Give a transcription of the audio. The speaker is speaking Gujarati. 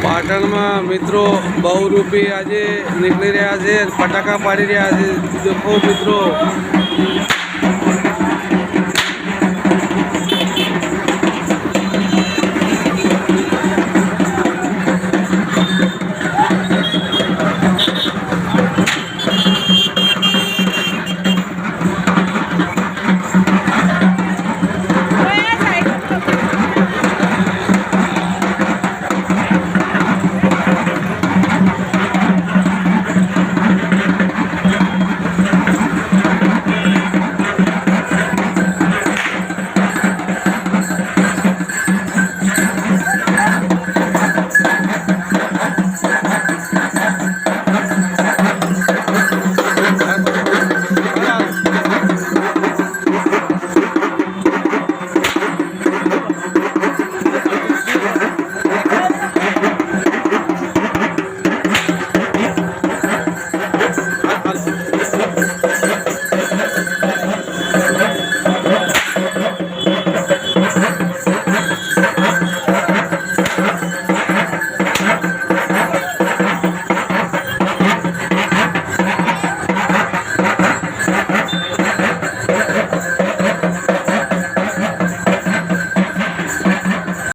પાટણમાં મિત્રો બહુરૂપી આજે નીકળી રહ્યા છે ફટાકા પાડી રહ્યા છે. દેખો મિત્રો